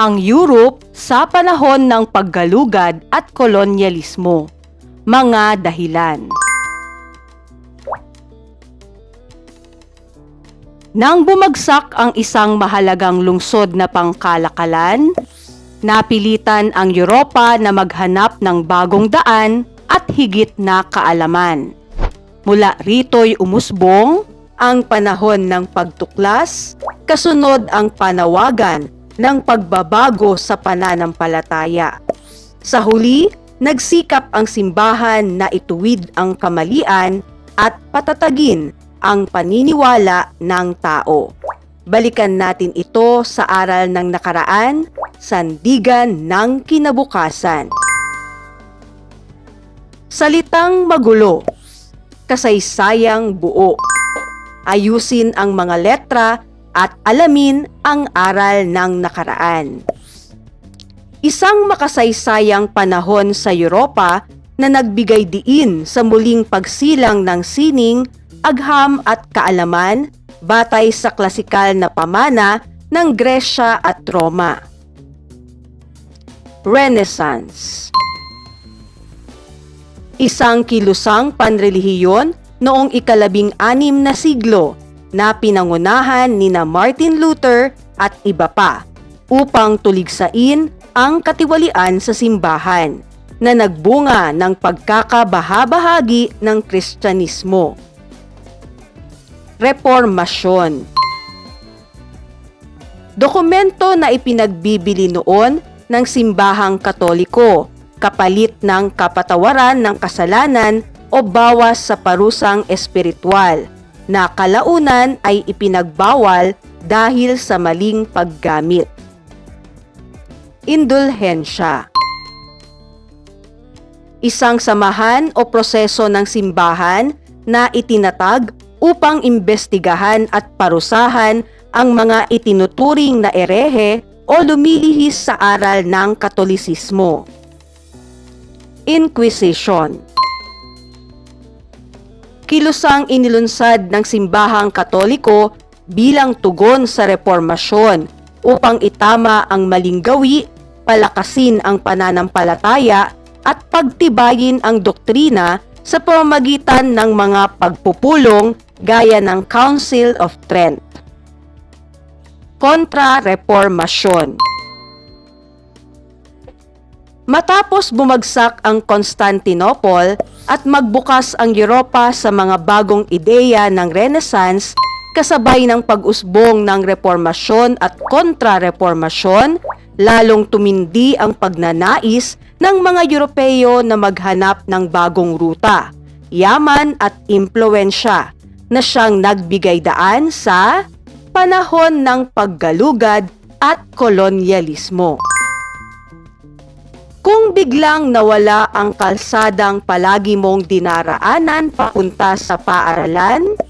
ang Europe sa panahon ng paggalugad at kolonyalismo. Mga dahilan. Nang bumagsak ang isang mahalagang lungsod na pangkalakalan, napilitan ang Europa na maghanap ng bagong daan at higit na kaalaman. Mula rito'y umusbong ang panahon ng pagtuklas, kasunod ang panawagan ng pagbabago sa pananampalataya. Sa huli, nagsikap ang simbahan na ituwid ang kamalian at patatagin ang paniniwala ng tao. Balikan natin ito sa aral ng nakaraan, sandigan ng kinabukasan. Salitang magulo, kasaysayang buo. Ayusin ang mga letra at alamin ang aral ng nakaraan. Isang makasaysayang panahon sa Europa na nagbigay diin sa muling pagsilang ng sining, agham at kaalaman batay sa klasikal na pamana ng Gresya at Roma. Renaissance Isang kilusang panrelihiyon noong ikalabing anim na siglo na pinangunahan ni na Martin Luther at iba pa upang tuligsain ang katiwalian sa simbahan na nagbunga ng pagkakabahabahagi ng Kristyanismo. Reformasyon Dokumento na ipinagbibili noon ng simbahang katoliko kapalit ng kapatawaran ng kasalanan o bawas sa parusang espiritual na kalaunan ay ipinagbawal dahil sa maling paggamit. Indulhensya Isang samahan o proseso ng simbahan na itinatag upang imbestigahan at parusahan ang mga itinuturing na erehe o lumilihis sa aral ng Katolisismo. Inquisition kilusang inilunsad ng simbahang katoliko bilang tugon sa reformasyon upang itama ang maling gawi, palakasin ang pananampalataya at pagtibayin ang doktrina sa pamamagitan ng mga pagpupulong gaya ng Council of Trent. Kontra-reformasyon Matapos bumagsak ang Constantinople at magbukas ang Europa sa mga bagong ideya ng Renaissance kasabay ng pag-usbong ng reformasyon at kontra-reformasyon, lalong tumindi ang pagnanais ng mga Europeo na maghanap ng bagong ruta, yaman at impluensya na siyang nagbigay daan sa panahon ng paggalugad at kolonyalismo. Kung biglang nawala ang kalsadang palagi mong dinaraanan papunta sa paaralan,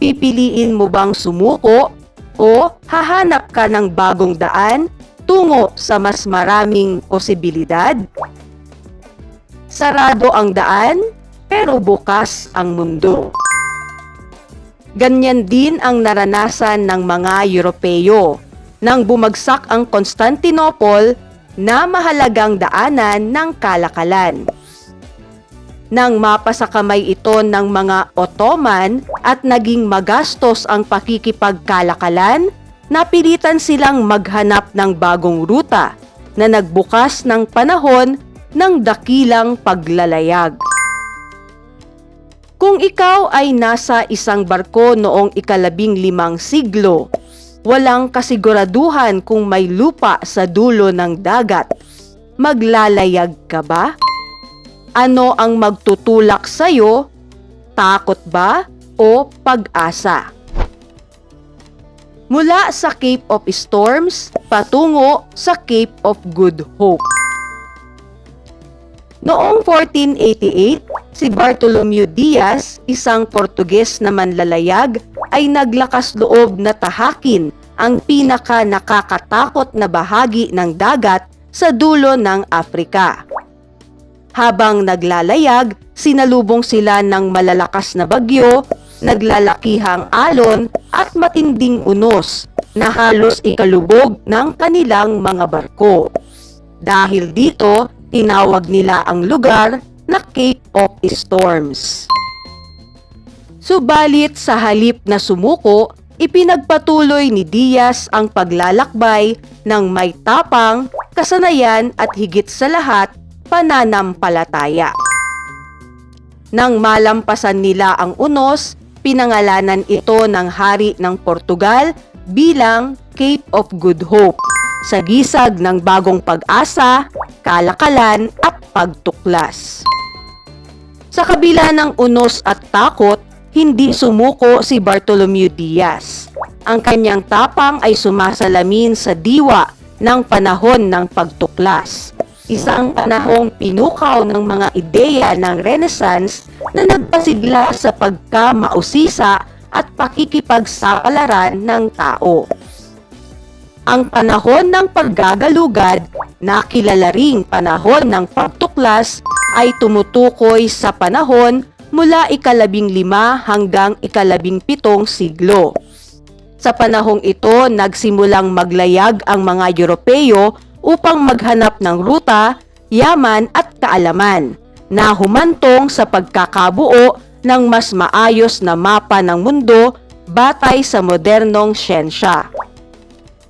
pipiliin mo bang sumuko o hahanap ka ng bagong daan tungo sa mas maraming posibilidad? Sarado ang daan, pero bukas ang mundo. Ganyan din ang naranasan ng mga Europeo. Nang bumagsak ang Constantinople, na mahalagang daanan ng kalakalan. Nang kamay ito ng mga Ottoman at naging magastos ang pakikipagkalakalan, napilitan silang maghanap ng bagong ruta na nagbukas ng panahon ng dakilang paglalayag. Kung ikaw ay nasa isang barko noong ikalabing limang siglo Walang kasiguraduhan kung may lupa sa dulo ng dagat. Maglalayag ka ba? Ano ang magtutulak sa'yo? Takot ba o pag-asa? Mula sa Cape of Storms patungo sa Cape of Good Hope. Noong 1488, si Bartolomeo Diaz, isang Portuges na manlalayag, ay naglakas loob na tahakin ang pinaka nakakatakot na bahagi ng dagat sa dulo ng Afrika. Habang naglalayag, sinalubong sila ng malalakas na bagyo, naglalakihang alon at matinding unos na halos ikalubog ng kanilang mga barko. Dahil dito, tinawag nila ang lugar na Cape of Storms. Subalit sa halip na sumuko, ipinagpatuloy ni Diaz ang paglalakbay ng may tapang, kasanayan at higit sa lahat, pananampalataya. Nang malampasan nila ang unos, pinangalanan ito ng hari ng Portugal bilang Cape of Good Hope sa gisag ng bagong pag-asa, kalakalan at pagtuklas. Sa kabila ng unos at takot, hindi sumuko si Bartolomeu Diaz. Ang kanyang tapang ay sumasalamin sa diwa ng panahon ng pagtuklas. Isang panahong pinukaw ng mga ideya ng Renaissance na nagpasigla sa pagkamausisa at pakikipagsapalaran ng tao. Ang panahon ng paggagalugad, na kilala ring panahon ng pagtuklas, ay tumutukoy sa panahon mula ikalabing lima hanggang ikalabing pitong siglo. Sa panahong ito, nagsimulang maglayag ang mga Europeo upang maghanap ng ruta, yaman at kaalaman na humantong sa pagkakabuo ng mas maayos na mapa ng mundo batay sa modernong siyensya.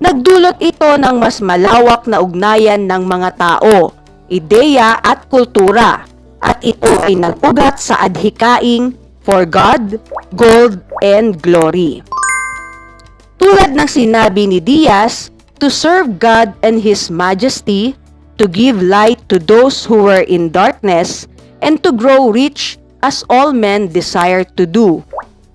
Nagdulot ito ng mas malawak na ugnayan ng mga tao, ideya at kultura at ito ay nagpugat sa adhikaing for God, gold, and glory. Tulad ng sinabi ni Diaz, to serve God and His Majesty, to give light to those who were in darkness, and to grow rich as all men desire to do.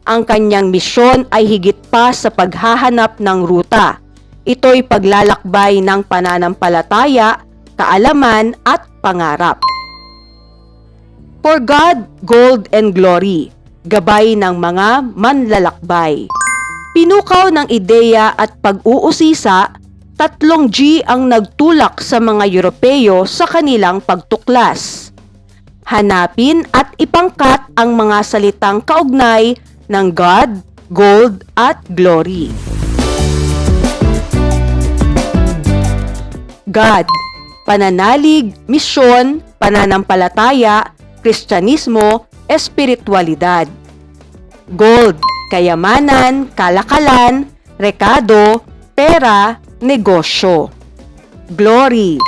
Ang kanyang misyon ay higit pa sa paghahanap ng ruta. Ito'y paglalakbay ng pananampalataya, kaalaman at pangarap. For God, gold and glory, gabay ng mga manlalakbay. Pinukaw ng ideya at pag-uusisa, tatlong G ang nagtulak sa mga Europeo sa kanilang pagtuklas. Hanapin at ipangkat ang mga salitang kaugnay ng God, gold at glory. God, pananalig, misyon, pananampalataya, Kristyanismo, espiritualidad. Gold, kayamanan, kalakalan, rekado, pera, negosyo. Glory,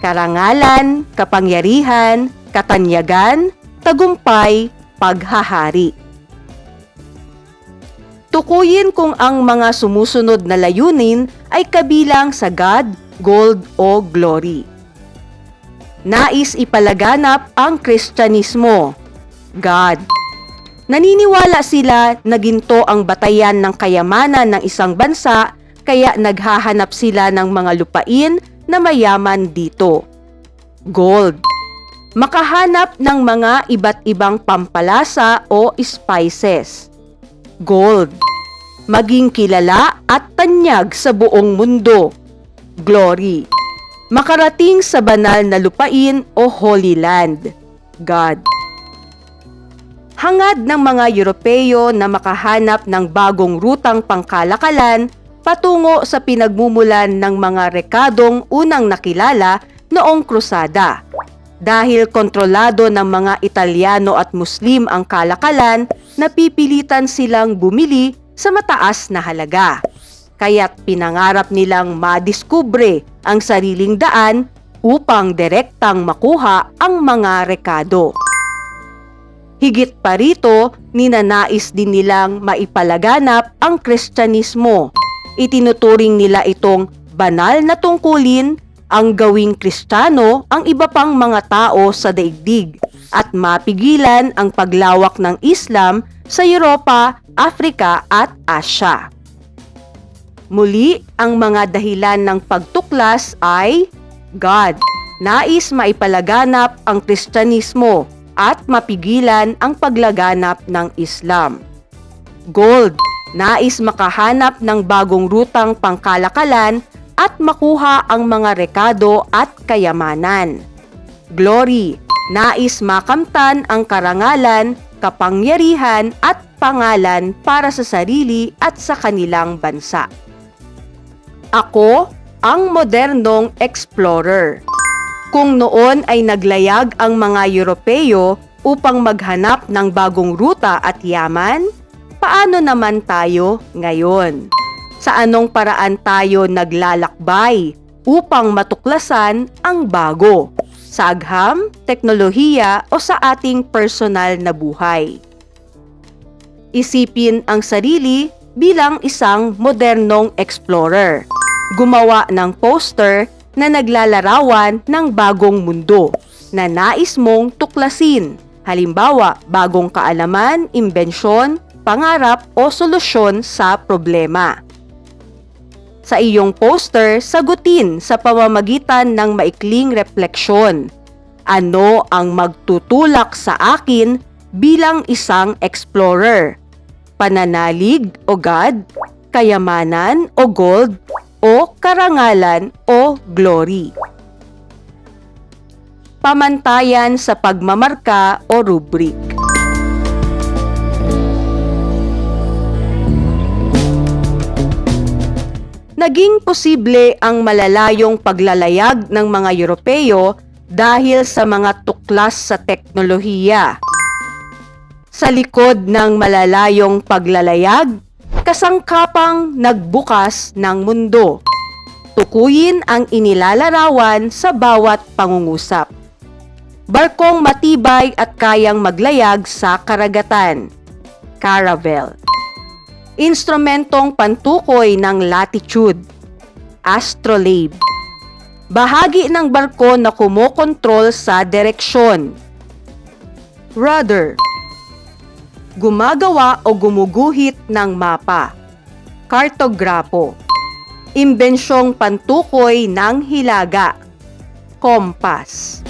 karangalan, kapangyarihan, katanyagan, tagumpay, paghahari. Tukuyin kung ang mga sumusunod na layunin ay kabilang sa God, gold o glory nais ipalaganap ang Kristyanismo. God. Naniniwala sila na ginto ang batayan ng kayamanan ng isang bansa kaya naghahanap sila ng mga lupain na mayaman dito. Gold. Makahanap ng mga iba't ibang pampalasa o spices. Gold. Maging kilala at tanyag sa buong mundo. Glory makarating sa banal na lupain o Holy Land, God. Hangad ng mga Europeo na makahanap ng bagong rutang pangkalakalan patungo sa pinagmumulan ng mga rekadong unang nakilala noong krusada. Dahil kontrolado ng mga Italiano at Muslim ang kalakalan, napipilitan silang bumili sa mataas na halaga kaya't pinangarap nilang madiskubre ang sariling daan upang direktang makuha ang mga rekado. Higit pa rito, ninanais din nilang maipalaganap ang Kristyanismo. Itinuturing nila itong banal na tungkulin ang gawing Kristiyano ang iba pang mga tao sa daigdig at mapigilan ang paglawak ng Islam sa Europa, Afrika at Asya. Muli, ang mga dahilan ng pagtuklas ay God, nais maipalaganap ang Kristyanismo at mapigilan ang paglaganap ng Islam. Gold, nais makahanap ng bagong rutang pangkalakalan at makuha ang mga rekado at kayamanan. Glory, nais makamtan ang karangalan, kapangyarihan at pangalan para sa sarili at sa kanilang bansa. Ako ang modernong explorer. Kung noon ay naglayag ang mga Europeo upang maghanap ng bagong ruta at yaman, paano naman tayo ngayon? Sa anong paraan tayo naglalakbay upang matuklasan ang bago? Sa agham, teknolohiya o sa ating personal na buhay? Isipin ang sarili bilang isang modernong explorer. Gumawa ng poster na naglalarawan ng bagong mundo na nais mong tuklasin. Halimbawa, bagong kaalaman, imbensyon, pangarap o solusyon sa problema. Sa iyong poster, sagutin sa pamamagitan ng maikling refleksyon. Ano ang magtutulak sa akin bilang isang explorer? Pananalig o God, kayamanan o gold, o karangalan o glory. Pamantayan sa pagmamarka o rubric. Naging posible ang malalayong paglalayag ng mga Europeo dahil sa mga tuklas sa teknolohiya. Sa likod ng malalayong paglalayag, kasangkapang nagbukas ng mundo. Tukuyin ang inilalarawan sa bawat pangungusap. Barkong matibay at kayang maglayag sa karagatan. Caravel. Instrumentong pantukoy ng latitude. Astrolabe. Bahagi ng barko na kumokontrol sa direksyon. Rudder gumagawa o gumuguhit ng mapa. Kartograpo. Imbensyong pantukoy ng hilaga. Kompas.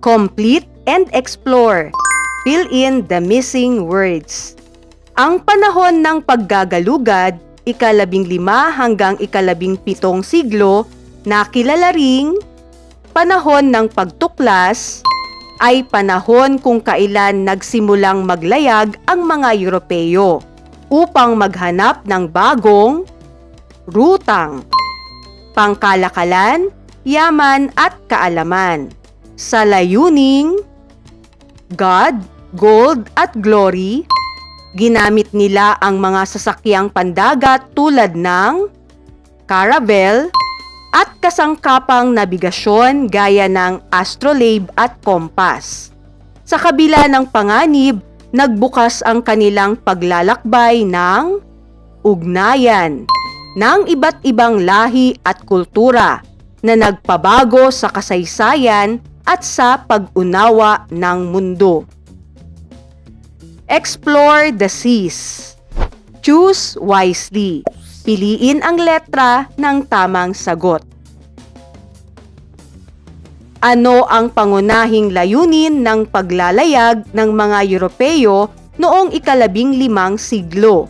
Complete and explore. Fill in the missing words. Ang panahon ng paggagalugad, ikalabing lima hanggang ikalabing pitong siglo, na kilala ring panahon ng pagtuklas, ay panahon kung kailan nagsimulang maglayag ang mga Europeo upang maghanap ng bagong rutang, pangkalakalan, yaman at kaalaman sa layuning God, gold at glory, ginamit nila ang mga sasakyang pandagat tulad ng caravel at kasangkapang nabigasyon gaya ng astrolabe at kompas. Sa kabila ng panganib, nagbukas ang kanilang paglalakbay ng ugnayan ng iba't ibang lahi at kultura na nagpabago sa kasaysayan at sa pag-unawa ng mundo. Explore the seas. Choose wisely. Piliin ang letra ng tamang sagot. Ano ang pangunahing layunin ng paglalayag ng mga Europeo noong ikalabing limang siglo?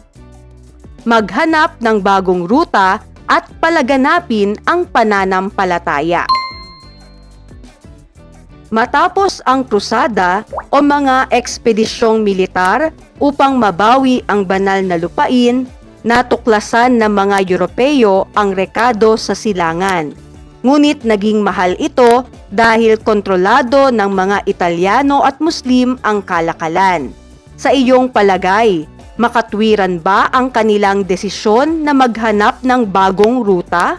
Maghanap ng bagong ruta at palaganapin ang pananampalataya. Matapos ang krusada o mga ekspedisyong militar upang mabawi ang banal na lupain, natuklasan ng mga Europeo ang rekado sa silangan. Ngunit naging mahal ito dahil kontrolado ng mga Italiano at Muslim ang kalakalan. Sa iyong palagay, makatwiran ba ang kanilang desisyon na maghanap ng bagong ruta?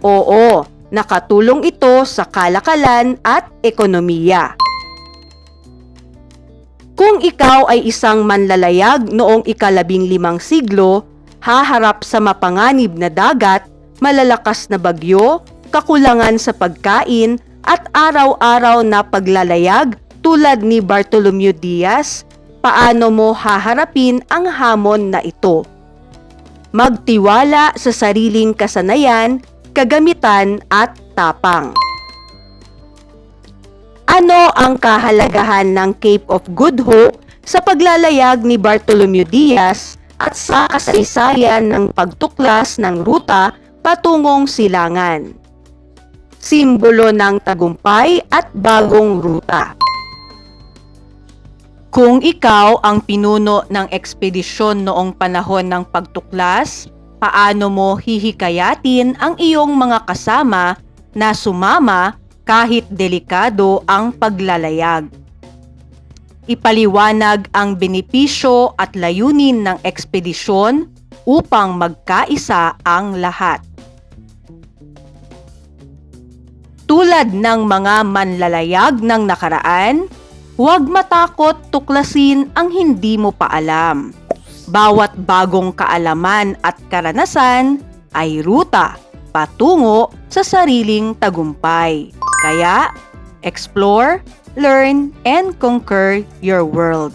Oo, Nakatulong ito sa kalakalan at ekonomiya. Kung ikaw ay isang manlalayag noong ikalabing limang siglo, haharap sa mapanganib na dagat, malalakas na bagyo, kakulangan sa pagkain, at araw-araw na paglalayag tulad ni Bartolomeo Diaz, paano mo haharapin ang hamon na ito? Magtiwala sa sariling kasanayan kagamitan at tapang. Ano ang kahalagahan ng Cape of Good Hope sa paglalayag ni Bartolomeo Diaz at sa kasaysayan ng pagtuklas ng ruta patungong silangan. Simbolo ng tagumpay at bagong ruta. Kung ikaw ang pinuno ng ekspedisyon noong panahon ng pagtuklas, paano mo hihikayatin ang iyong mga kasama na sumama kahit delikado ang paglalayag? Ipaliwanag ang benepisyo at layunin ng ekspedisyon upang magkaisa ang lahat. Tulad ng mga manlalayag ng nakaraan, huwag matakot tuklasin ang hindi mo pa alam. Bawat bagong kaalaman at karanasan ay ruta patungo sa sariling tagumpay. Kaya, explore, learn, and conquer your world.